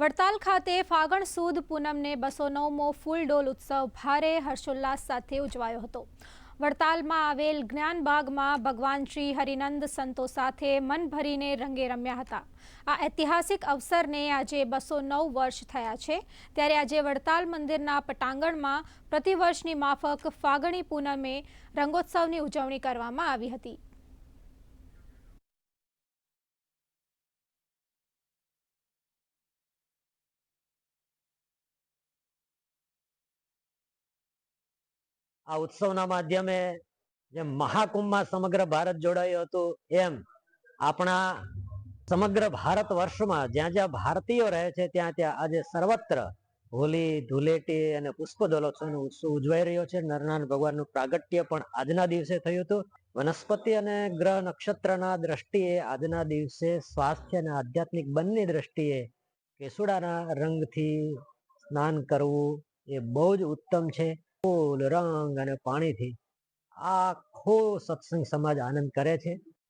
વડતાલ ખાતે ફાગણ સુદ પૂનમને બસો નવમો ફૂલ ડોલ ઉત્સવ ભારે હર્ષોલ્લાસ સાથે ઉજવાયો હતો. વડતાલમાં આવેલ જ્ઞાનબાગમાં ભગવાન શ્રી હરિનંદ સંતો સાથે મન ભરીને રંગે રમ્યા હતા. આ ઐતિહાસિક અવસરને આજે બસો નવ વર્ષ થયા છે. ત્યારે આજે વડતાલ મંદિરના પટાંગણમાં પ્રતિવર્ષની માફક ફાગણી પૂનમે રંગોત્સવની ઉજવણી કરવામાં આવી હતી. આ ઉત્સવના માધ્યમે જેમ મહાકુંભમાં સમગ્ર ભારત જોડાયું હતું, એમ આપણા સમગ્ર ભારત વર્ષમાં જ્યાં જ્યાં ભારતીયો રહે છે, ત્યાં ત્યાં આજે સર્વત્ર હોલી, ધૂલેટી અને પુષ્પ દોલોત્સવનો ઉત્સવ ઉજવાઈ રહ્યો છે. નરનારાયણ ભગવાનનું પ્રાગટ્ય પણ આજના દિવસે થયું હતું. વનસ્પતિ અને ગ્રહ નક્ષત્રના દ્રષ્ટિએ આજના દિવસે સ્વાસ્થ્ય અને આધ્યાત્મિક બંને દ્રષ્ટિએ કેસુડાના રંગથી સ્નાન કરવું એ બહુ જ ઉત્તમ છે. ફૂલ રંગ અને પાણીથી આખો સત્સંગ સમાજ આનંદ કરે છે.